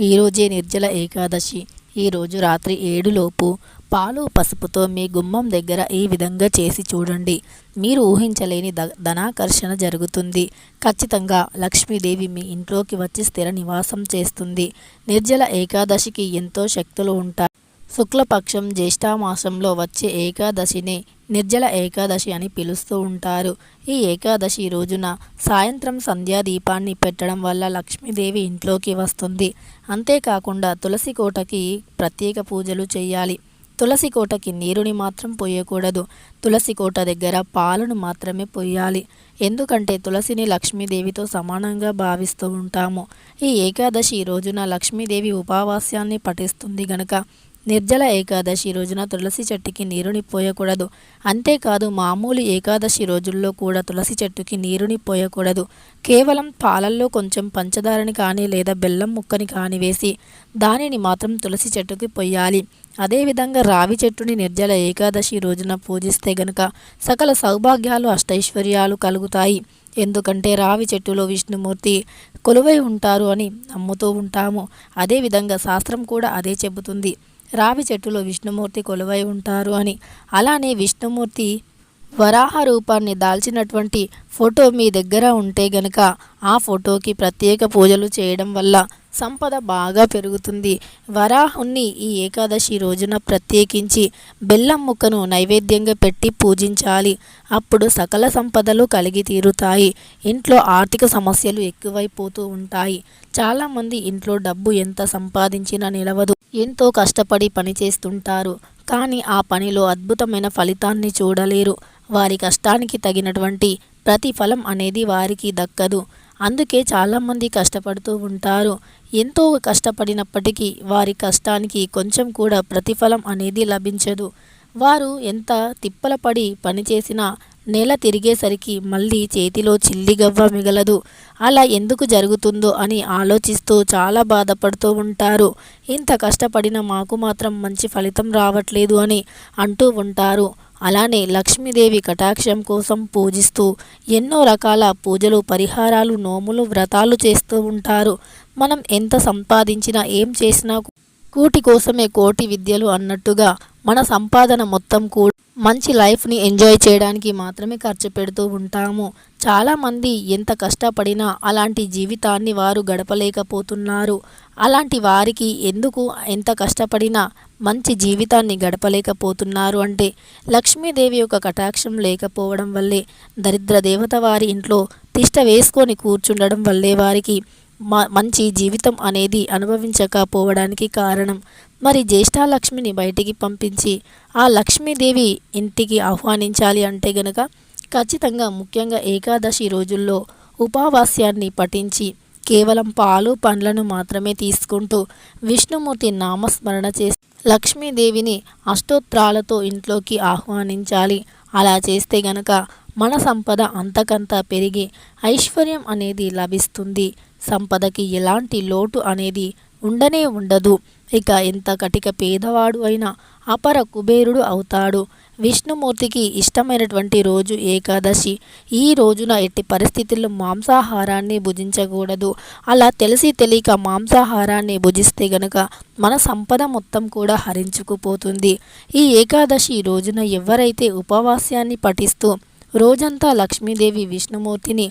ఈరోజే నిర్జల ఏకాదశి. ఈరోజు రాత్రి ఏడులోపు పాలు పసుపుతో మీ గుమ్మం దగ్గర ఈ విధంగా చేసి చూడండి. మీరు ఊహించలేని ద ధనాకర్షణ జరుగుతుంది. ఖచ్చితంగా లక్ష్మీదేవి మీ ఇంట్లోకి వచ్చి స్థిర నివాసం చేస్తుంది. నిర్జల ఏకాదశికి ఎంతో శక్తులు ఉంటాయి. శుక్లపక్షం జ్యేష్ఠమాసంలో వచ్చే ఏకాదశిని నిర్జల ఏకాదశి అని పిలుస్తూ ఉంటారు. ఈ ఏకాదశి రోజున సాయంత్రం సంధ్యా దీపాన్ని పెట్టడం వల్ల లక్ష్మీదేవి ఇంట్లోకి వస్తుంది. అంతేకాకుండా తులసి కోటకి ప్రత్యేక పూజలు చేయాలి. తులసి కోటకి నీరుని మాత్రం పోయకూడదు. తులసి కోట దగ్గర పాలను మాత్రమే పోయాలి. ఎందుకంటే తులసిని లక్ష్మీదేవితో సమానంగా భావిస్తూ ఉంటాము. ఈ ఏకాదశి రోజున లక్ష్మీదేవి ఉపవాస్యాన్ని పఠిస్తుంది గనక నిర్జల ఏకాదశి రోజున తులసి చెట్టుకి నీరుని పోయకూడదు. అంతేకాదు మామూలు ఏకాదశి రోజుల్లో కూడా తులసి చెట్టుకి నీరుని పోయకూడదు. కేవలం పాలల్లో కొంచెం పంచదారని కానీ లేదా బెల్లం ముక్కని కానీ వేసి దానిని మాత్రం తులసి చెట్టుకి పొయ్యాలి. అదేవిధంగా రావి చెట్టుని నిర్జల ఏకాదశి రోజున పూజిస్తే గనుక సకల సౌభాగ్యాలు అష్టైశ్వర్యాలు కలుగుతాయి. ఎందుకంటే రావి చెట్టులో విష్ణుమూర్తి కొలువై ఉంటారు అని నమ్ముతూ ఉంటాము. అదేవిధంగా శాస్త్రం కూడా అదే చెబుతుంది. రావి చెట్టులో విష్ణుమూర్తి కొలువై ఉంటారు అని. అలానే విష్ణుమూర్తి వరాహ రూపాన్ని దాల్చినటువంటి ఫోటో మీ దగ్గర ఉంటే గనక ఆ ఫోటోకి ప్రత్యేక పూజలు చేయడం వల్ల సంపద బాగా పెరుగుతుంది. వరాహుణ్ణి ఈ ఏకాదశి రోజున ప్రత్యేకించి బెల్లం ముక్కను నైవేద్యంగా పెట్టి పూజించాలి. అప్పుడు సకల సంపదలు కలిగి తీరుతాయి. ఇంట్లో ఆర్థిక సమస్యలు ఎక్కువైపోతూ ఉంటాయి. చాలామంది ఇంట్లో డబ్బు ఎంత సంపాదించినా నిలవదు. ఎంతో కష్టపడి పనిచేస్తుంటారు కానీ ఆ పనిలో అద్భుతమైన ఫలితాన్ని చూడలేరు. వారి కష్టానికి తగినటువంటి ప్రతిఫలం అనేది వారికి దక్కదు. అందుకే చాలామంది కష్టపడుతూ ఉంటారు. ఎంతో కష్టపడినప్పటికీ వారి కష్టానికి కొంచెం కూడా ప్రతిఫలం అనేది లభించదు. వారు ఎంత తిప్పలపడి పనిచేసినా నెల తిరిగేసరికి మళ్ళీ చేతిలో చిల్లిగవ్వ మిగలదు. అలా ఎందుకు జరుగుతుందో అని ఆలోచిస్తూ చాలా బాధపడుతూ ఉంటారు. ఇంత కష్టపడిన మాకు మాత్రం మంచి ఫలితం రావట్లేదు అని అంటూ ఉంటారు. అలానే లక్ష్మీదేవి కటాక్షం కోసం పూజిస్తూ ఎన్నో రకాల పూజలు పరిహారాలు నోములు వ్రతాలు చేస్తూ ఉంటారు. మనం ఎంత సంపాదించినా ఏం చేసినా కూటి కోసమే కోటి విద్యలు అన్నట్టుగా మన సంపాదన మొత్తం కూడా మంచి లైఫ్ని ఎంజాయ్ చేయడానికి మాత్రమే ఖర్చు పెడుతూ ఉంటాము. చాలామంది ఎంత కష్టపడినా అలాంటి జీవితాన్ని వారు గడపలేకపోతున్నారు. అలాంటి వారికి ఎందుకు ఎంత కష్టపడినా మంచి జీవితాన్ని గడపలేకపోతున్నారు అంటే లక్ష్మీదేవి యొక్క కటాక్షం లేకపోవడం వల్లే దరిద్ర దేవత వారి ఇంట్లో తిష్ట వేసుకొని కూర్చుండడం వల్లే వారికి మంచి జీవితం అనేది అనుభవించకపోవడానికి కారణం. మరి జ్యేష్ఠాలక్ష్మిని బయటికి పంపించి ఆ లక్ష్మీదేవి ఇంటికి ఆహ్వానించాలి అంటే గనక ఖచ్చితంగా ముఖ్యంగా ఏకాదశి రోజుల్లో ఉపవాస్యాన్ని పఠించి కేవలం పాలు పండ్లను మాత్రమే తీసుకుంటూ విష్ణుమూర్తి నామస్మరణ చేసి లక్ష్మీదేవిని అష్టోత్రాలతో ఇంట్లోకి ఆహ్వానించాలి. అలా చేస్తే గనక మన సంపద అంతకంతా పెరిగి ఐశ్వర్యం అనేది లభిస్తుంది. సంపదకి ఎలాంటి లోటు అనేది ఉండనే ఉండదు. ఇక ఎంత కటిక పేదవాడు అయినా అపర కుబేరుడు అవుతాడు. విష్ణుమూర్తికి ఇష్టమైనటువంటి రోజు ఏకాదశి. ఈ రోజున ఎట్టి పరిస్థితుల్లో మాంసాహారాన్ని భుజించకూడదు. అలా తెలిసి తెలియక మాంసాహారాన్ని భుజిస్తే గనక మన సంపద మొత్తం కూడా హరించుకుపోతుంది. ఈ ఏకాదశి రోజున ఎవరైతే ఉపవాస్యాన్ని పఠిస్తూ రోజంతా లక్ష్మీదేవి విష్ణుమూర్తిని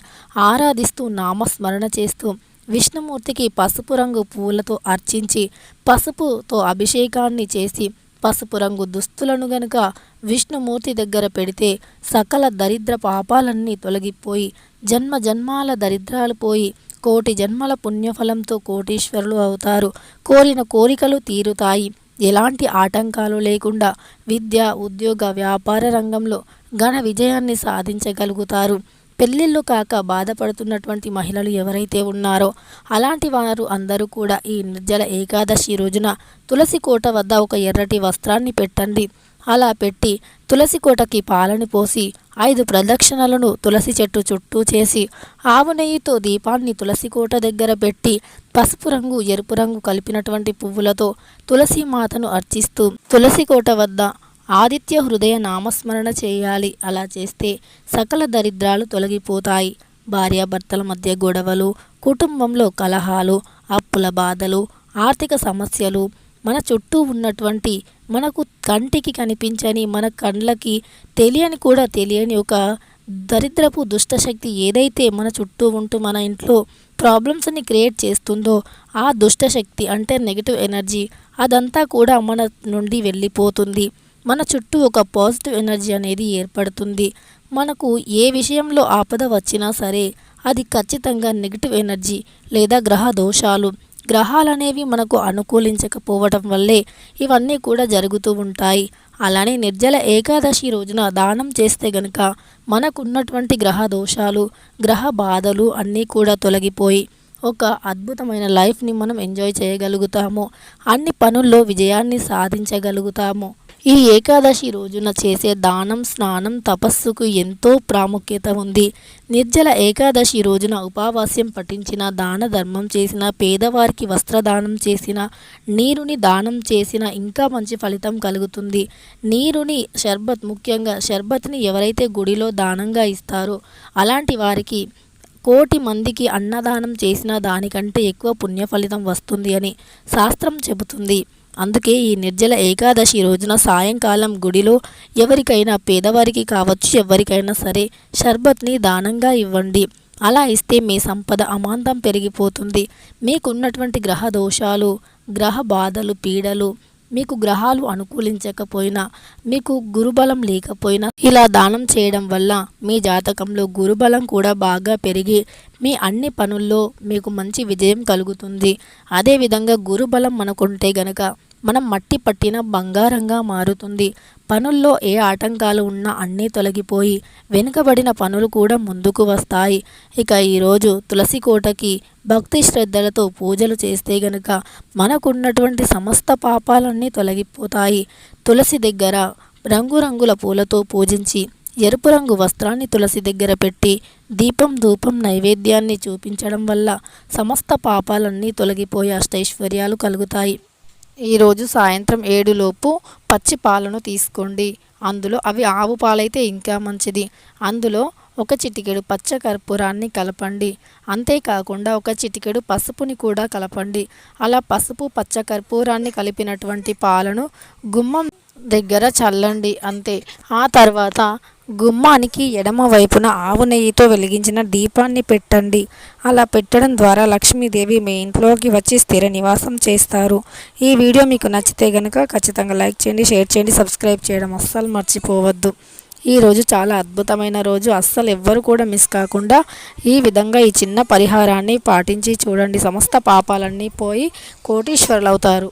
ఆరాధిస్తూ నామస్మరణ చేస్తూ విష్ణుమూర్తికి పసుపు రంగు పూలతో అర్చించి పసుపుతో అభిషేకాన్ని చేసి పసుపు రంగు దుస్తులను గనుక విష్ణుమూర్తి దగ్గర పెడితే సకల దరిద్ర పాపాలన్నీ తొలగిపోయి జన్మ జన్మాల దరిద్రాలు పోయి కోటి జన్మల పుణ్యఫలంతో కోటీశ్వరులు అవుతారు. కోరిన కోరికలు తీరుతాయి. ఎలాంటి ఆటంకాలు లేకుండా విద్య ఉద్యోగ వ్యాపార రంగంలో ఘన విజయాన్ని సాధించగలుగుతారు. పెళ్ళిళ్ళు కాక బాధపడుతున్నటువంటి మహిళలు ఎవరైతే ఉన్నారో అలాంటి వారు అందరూ కూడా ఈ నిర్జల ఏకాదశి రోజున తులసి కోట వద్ద ఒక ఎర్రటి వస్త్రాన్ని పెట్టండి. అలా పెట్టి తులసి కోటకి పాలని పోసి ఐదు ప్రదక్షిణలను తులసి చెట్టు చుట్టూ చేసి ఆవు నెయ్యితో దీపాన్ని తులసి కోట దగ్గర పెట్టి పసుపు రంగు ఎరుపు రంగు కలిపినటువంటి పువ్వులతో తులసి మాతను అర్చిస్తూ తులసి కోట వద్ద ఆదిత్య హృదయ నామస్మరణ చేయాలి. అలా చేస్తే సకల దరిద్రాలు తొలగిపోతాయి. భార్యాభర్తల మధ్య గొడవలు కుటుంబంలో కలహాలు అప్పుల బాధలు ఆర్థిక సమస్యలు మన చుట్టూ ఉన్నటువంటి మనకు కంటికి కనిపించని మన కళ్ళకి తెలియని కూడా తెలియని ఒక దరిద్రపు దుష్టశక్తి ఏదైతే మన చుట్టూ ఉంటూ మన ఇంట్లో ప్రాబ్లమ్స్ని క్రియేట్ చేస్తుందో ఆ దుష్టశక్తి అంటే నెగిటివ్ ఎనర్జీ అదంతా కూడా మన నుండి వెళ్ళిపోతుంది. మన చుట్టూ ఒక పాజిటివ్ ఎనర్జీ అనేది ఏర్పడుతుంది. మనకు ఏ విషయంలో ఆపద వచ్చినా సరే అది ఖచ్చితంగా నెగిటివ్ ఎనర్జీ లేదా గ్రహ దోషాలు. గ్రహాలు అనేవి మనకు అనుకూలించకపోవడం వల్లే ఇవన్నీ కూడా జరుగుతూ ఉంటాయి. అలానే నిర్జల ఏకాదశి రోజున దానం చేస్తే గనుక మనకున్నటువంటి గ్రహ దోషాలు గ్రహ బాధలు అన్నీ కూడా తొలగిపోయి ఒక అద్భుతమైన లైఫ్ని మనం ఎంజాయ్ చేయగలుగుతాము. అన్ని పనుల్లో విజయాన్ని సాధించగలుగుతాము. ఈ ఏకాదశి రోజున చేసే దానం స్నానం తపస్సుకు ఎంతో ప్రాముఖ్యత ఉంది. నిర్జల ఏకాదశి రోజున ఉపవాస్యం పఠించిన దాన ధర్మం చేసిన పేదవారికి వస్త్రదానం చేసిన నీరుని దానం చేసిన ఇంకా మంచి ఫలితం కలుగుతుంది. నీరుని షర్బత్ ముఖ్యంగా షర్బత్ని ఎవరైతే గుడిలో దానంగా ఇస్తారో అలాంటి వారికి కోటి మందికి అన్నదానం చేసిన దానికంటే ఎక్కువ పుణ్య ఫలితం వస్తుంది అని శాస్త్రం చెబుతుంది. అందుకే ఈ నిర్జల ఏకాదశి రోజున సాయంకాలం గుడిలో ఎవరికైనా పేదవారికి కావచ్చు ఎవరికైనా సరే షర్బత్ని దానంగా ఇవ్వండి. అలా ఇస్తే మీ సంపద అమాంతం పెరిగిపోతుంది. మీకున్నటువంటి గ్రహ దోషాలు గ్రహ బాధలు పీడలు మీకు గ్రహాలు అనుకూలించకపోయినా మీకు గురుబలం లేకపోయినా ఇలా దానం చేయడం వల్ల మీ జాతకంలో గురుబలం కూడా బాగా పెరిగి మీ అన్ని పనుల్లో మీకు మంచి విజయం కలుగుతుంది. అదేవిధంగా గురుబలం మనకుంటే గనక మనం మట్టి పట్టిన బంగారంగా మారుతుంది. పనుల్లో ఏ ఆటంకాలు ఉన్నా అన్నీ తొలగిపోయి వెనుకబడిన పనులు కూడా ముందుకు వస్తాయి. ఇక ఈరోజు తులసి కోటకి భక్తి శ్రద్ధలతో పూజలు చేస్తే గనుక మనకున్నటువంటి సమస్త పాపాలన్నీ తొలగిపోతాయి. తులసి దగ్గర రంగురంగుల పూలతో పూజించి ఎరుపు రంగు వస్త్రాన్ని తులసి దగ్గర పెట్టి దీపం ధూపం నైవేద్యాన్ని చూపించడం వల్ల సమస్త పాపాలన్నీ తొలగిపోయి అష్టైశ్వర్యాలు కలుగుతాయి. ఈరోజు సాయంత్రం ఏడులోపు పచ్చి పాలను తీసుకోండి. అందులో అవి ఆవు పాలైతే ఇంకా మంచిది. అందులో ఒక చిటికెడు పచ్చ కర్పూరాన్ని కలపండి. అంతేకాకుండా ఒక చిటికెడు పసుపుని కూడా కలపండి. అలా పసుపు పచ్చ కర్పూరాన్ని కలిపినటువంటి పాలను గుమ్మం దగ్గర చల్లండి అంతే. ఆ తర్వాత గుమ్మానికి ఎడమ వైపున ఆవు నెయ్యితో వెలిగించిన దీపాన్ని పెట్టండి. అలా పెట్టడం ద్వారా లక్ష్మీదేవి మీ ఇంట్లోకి వచ్చి స్థిర నివాసం చేస్తారు. ఈ వీడియో మీకు నచ్చితే కనుక ఖచ్చితంగా లైక్ చేయండి షేర్ చేయండి సబ్స్క్రైబ్ చేయడం అస్సలు మర్చిపోవద్దు. ఈరోజు చాలా అద్భుతమైన రోజు. అస్సలు ఎవ్వరు కూడా మిస్ కాకుండా ఈ విధంగా ఈ చిన్న పరిహారాన్ని పాటించి చూడండి. సమస్త పాపాలన్నీ పోయి కోటీశ్వరులు అవుతారు